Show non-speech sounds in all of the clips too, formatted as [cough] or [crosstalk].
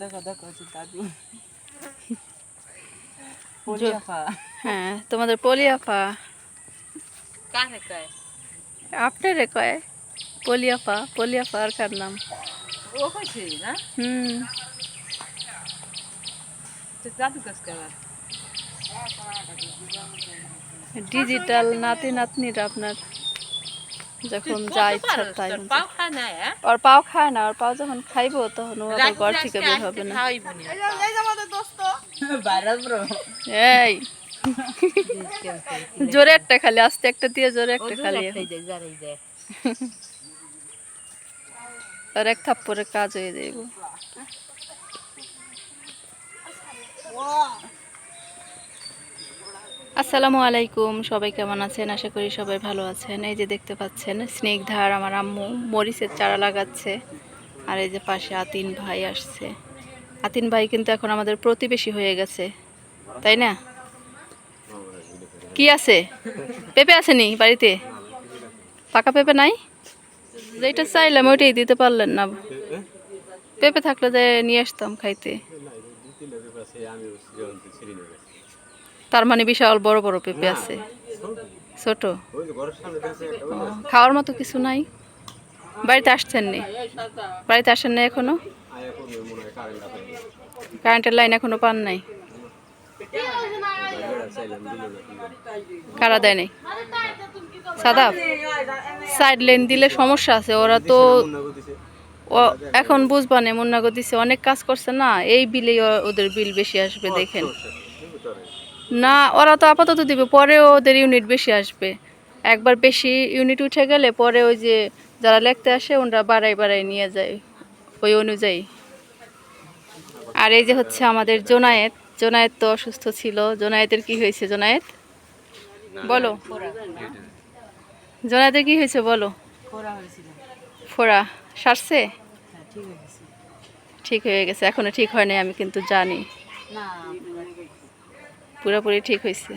দেখো দেখো দাদু। [laughs] হ্যাঁ তোমাদের কয়? আপনারে কয়? পলিয়াফা পলিয়াফা আর কার নাম? ও কইছে না? হুম। তো দাদু কাছে কয় ডিজিটাল নাতি নাতনিরা আপনার। যখন যা ইচ্ছা তাই মতো। পাও খায় না ওর পাও খায় না ওর পাও যখন খাইবো তখন ও আবার ঘর থেকে বের হবে না। এই জোরে একটা খালি আস্তে একটা দিয়ে জোরে একটা খালি। আর এক থাপ্পরে কাজ হয়ে যাইব। আসসালামু আলাইকুম, সবাই কেমন আছেন? আশা করি সবাই ভালো আছেন। এই যে দেখতে পাচ্ছেন, স্নেকধার আমার আম্মু মরিচের চারা লাগাচ্ছে। আর এই যে পাশে আতিন ভাই আসছে। আতিন ভাই কিন্তু এখন আমাদের প্রতিবেশী হয়ে গেছে, তাই না? কি আছে? পেঁপে আসেনি বাড়িতে? পাকা পেঁপে নাই? যেটা চাইলাম ওইটাই দিতে পারলেন না। পেঁপে থাকলে যে নিয়ে আসতাম খাইতে। তার মানে বিশাল বড় বড় পেঁপে আছে। ছোট। খাওয়ার মতো কিছু নাই। বাড়িতে আসছেন নি বাড়িতে আসেন না এখনও? কারেন্টের লাইন এখনও পান নাই? কারা দেয় নাই? সাদা সাইড লেন দিলে সমস্যা আছে ওরা তো এখন বুঝবা না মুন্নাগো দিছে। অনেক কাজ করছে না এই বিলেই ওদের বিল বেশি আসবে দেখেন। না ওরা তো আপাতত দিবে পরে ওদের ইউনিট বেশি আসবে। একবার বেশি ইউনিট উঠে গেলে পরে ওই যে যারা লিখতে আসে ওনারা বাড়াই বাড়াই নিয়ে যায় ওই অনুযায়ী। আর এই যে হচ্ছে আমাদের জোনায়েত জোনায়েত তো অসুস্থ ছিল। জোনায়েতের কি হয়েছে জোনায়েত? বলো। জোনায়েতের কি হয়েছে বলো। ফোড়া সারছে? হ্যাঁ ঠিক হয়ে গেছে। ঠিক হয়ে গেছে এখনও ঠিক হয় নাই আমি কিন্তু জানি। না পুরোপুরি ঠিক হয়েছে।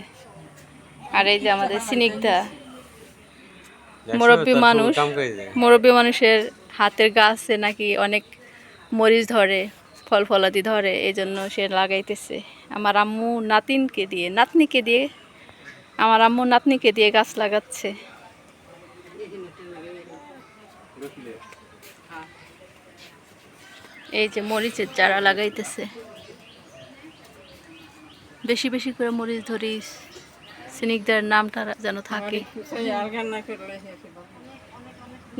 আর এই যে আমাদের সিনিকদা মুরব্বী মানুষ মুরব্বী মানুষের হাতের গাছে নাকি অনেক মরিচ ধরে ফল ফলাদি ধরে এই জন্য সে লাগাইতেছে। আমার আম্মু নাতিনকে দিয়ে নাতনিকে দিয়ে আমার আম্মু নাতনিকে দিয়ে গাছ লাগাচ্ছে। এই যে মরিচের চারা লাগাইতেছে। বেশি বেশি করে মরিচ ধরিস সিনিকদার নামটা যেন থাকে।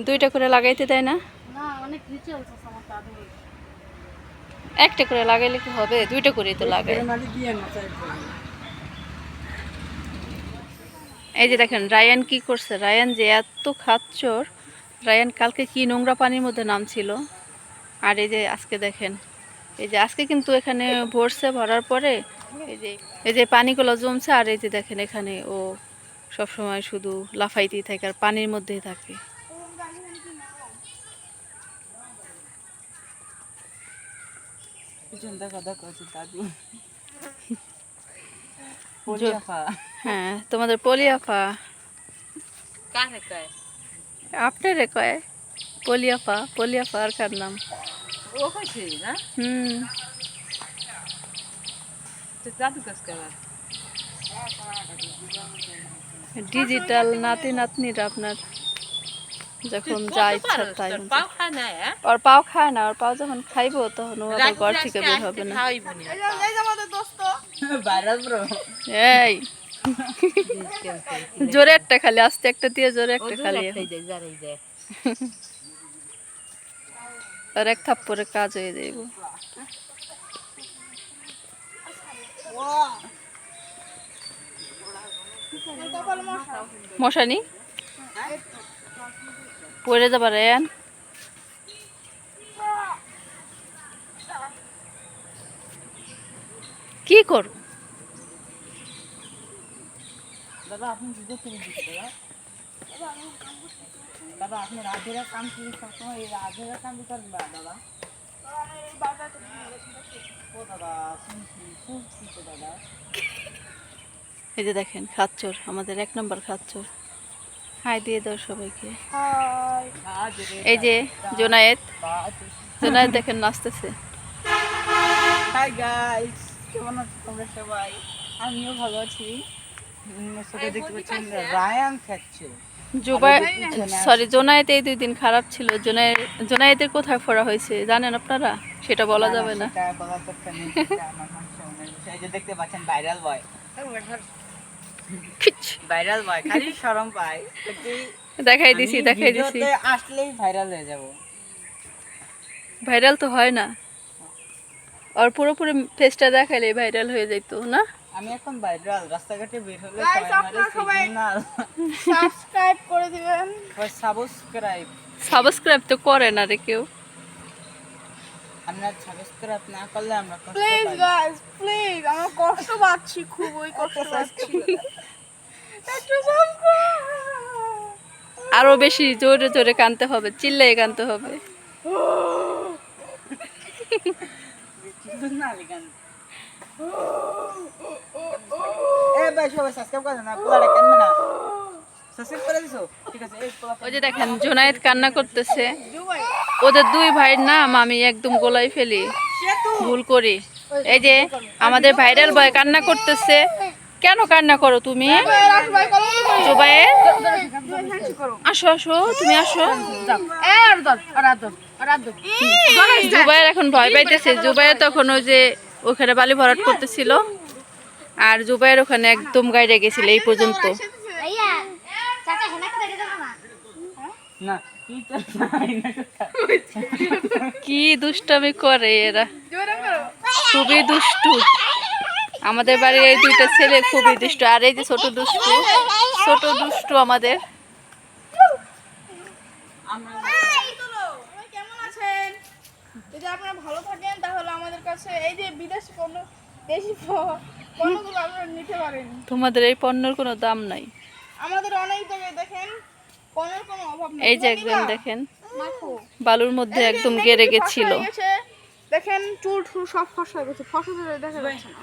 দুইটা করে লাগাইতে দেয় না? একটা করে লাগাইলে কি হবে? দুইটা করেই তো লাগাই এই যে দেখেন, রায়ান কি করছে? রায়ান যে এত খাচ্চর, রায়ান কালকে কি নোংরা পানির মধ্যে নামছিল? আর এই যে আজকে দেখেন, এই যে আজকে কিন্তু এখানে ভরছে ভরার পরে এই যে এই যে পানিগুলো জমছে আর এই যে দেখেন এখানে ও সব সময় শুধু লাফাইতেই থাকে আর পানির মধ্যেই থাকে। [laughs] হ্যাঁ তোমাদের পলিয়াফা কয়? আপনারে কয়? পলিয়াফা পলিয়াফা আর কার নাম? ও কইছে হুম। ডিজিটাল নাতি নাতনিরা আপনার যখন যা ইচ্ছা তাই পাও খায় না হ্যাঁ? ওর পাও খায় না ওর পাও যখন খাইবো তখন ও আবার ঘর থেকে বের হবে না। এই জোরে একটা খালি আস্তে একটা দিয়ে জোরে একটা খালি। আর এক থাপ্পরে কাজ হয়ে যাইব। মশানি? পড়ে যাবা কি কর দাদা, আপনি দাদা। আপনি রাধেরা কাম এই কাম করেন না, দাদা। এই যে দেখেন খাচ্চর আমাদের এক নম্বর খাচ্চর হাই দিয়ে দাও সবাইকে। এই যে জোনায়েত জোনায়েত দেখেন নাচতেছে। হাই গাইস কেমন আছো তোমরা সবাই? আমিও ভালো আছি। রায়ান খাচ্ছে জুবাই সরি জোনায়েত এই দুই দিন খারাপ ছিল। জোনায়েত জোনায়েতের কোথায় ফোড়া হয়েছে জানেন আপনারা? সেটা বলা যাবে না। দেখতে পাচ্ছেন ভাইরাল বয় ভাইরাল বয় খালি শরম পায়। তো দেখাই দিছি দেখাই দিছি। ভিডিওতে আসলেই ভাইরাল হয়ে যাব। ভাইরাল তো হয় না। আর পুরোপুরি ফেসটা দেখাইলে ভাইরাল হয়ে যেত না? আমি এখন ভাইরাল রাস্তাঘাটে বের হলে সবাই আপনারা সবাই- সাবস্ক্রাইব করে দিবেন। সাবস্ক্রাইব সাবস্ক্রাইব তো করে না রে কেউ। আমরা সাবস্ক্রাইব না করলে আমরা কষ্ট প্লিজ গাইস প্লিজ আমরা কষ্ট পাচ্ছি খুব ওই কষ্ট পাচ্ছি। একটু subscribe। আরও বেশি জোরে জোরে কানতে হবে চিল্লাই কানতে হবে। [laughs] না ওই যে দেখেন জোনায়েত কান্না করতেছে। ওদের দুই ভাইয়ের নাম আমি একদম গোলাই ফেলি। ভুল করি। এই যে আমাদের ভাইরাল বয় কান্না করতেছে। কেন কান্না করো তুমি? করো আসো আসো তুমি আসো। জুবাইয়ের এখন ভয় পাইতেছে। জুবাইয়ের তখন ওই যে ওখানে বালি ভরাট করতেছিল। আর জুবাইয়ের ওখানে একদম গাইডে গেছিল এই পর্যন্ত। কি দুষ্টামি করে এরা। খুবই দুষ্টু। আমাদের বাড়ির এই দুইটা ছেলে খুবই দুষ্টু। আর এই যে ছোট দুষ্টু ছোট দুষ্টু আমাদের। যদি আপনারা ভালো থাকেন তাহলে আমাদের কাছে এই যে বিদেশি পণ্য দেশি পণ্যগুলো আপনারা নিতে পারেন। তোমাদের এই পণ্যের কোনো দাম নাই। আমাদের অনেক জায়গায় দেখেন পণ্যের কোনো অভাব নেই। এই যে একদম একজন দেখেন বালুর মধ্যে একদম গেড়ে গেছিল। দেখেন টুল টুল সব ফসা হয়ে গেছে। ফসা দেখা যাচ্ছে না।